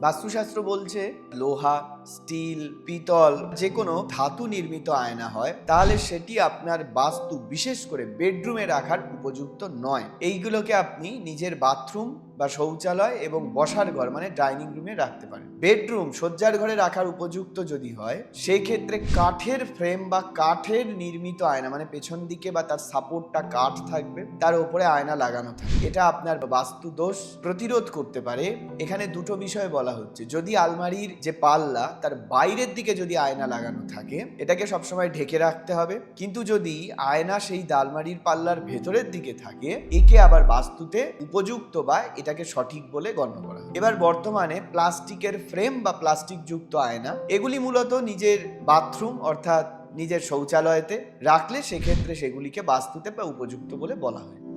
বাস্তুশাস্ত্র বলছে, লোহা, স্টিল, পিতল যে কোনো ধাতু নির্মিত আয়না হয়, তাহলে সেটি আপনার বাস্তু বিশেষ করে বেডরুমে রাখার উপযুক্ত নয়। এইগুলোকে আপনি নিজের বাথরুম বা শৌচালয় এবং বসার ঘর মানে ডাইনিং রুমে রাখতে পারেন। বেডরুম শয্যার ঘরে রাখার উপযুক্ত যদি হয়, সেই ক্ষেত্রে কাঠের ফ্রেম বা কাঠের নির্মিত আয়না মানে পেছন দিকে বা তার সাপোর্টটা কাঠ থাকবে, তার উপরে আয়না লাগানো থাকবে এটা আপনার বাস্তু দোষ প্রতিরোধ করতে পারে। এখানে দুটো বিষয় বলা হচ্ছে, যদি আলমারির যে পাল্লা তার বাইরের দিকে যদি আয়না লাগানো থাকে, এটাকে সবসময় ঢেকে রাখতে হবে। কিন্তু যদি আয়না সেই আলমারির পাল্লার ভেতরের দিকে থাকে, একে আবার বাস্তুতে উপযুক্ত বা এটাকে সঠিক বলে গণ্য করা এবার বর্তমানে প্লাস্টিকের ফ্রেম বা প্লাস্টিক যুক্ত আয়না, এগুলি মূলত নিজের বাথরুম অর্থাৎ নিজের শৌচালয়তে রাখলে সেক্ষেত্রে সেগুলিকে বাস্তুতে বা উপযুক্ত বলে বলা হয়।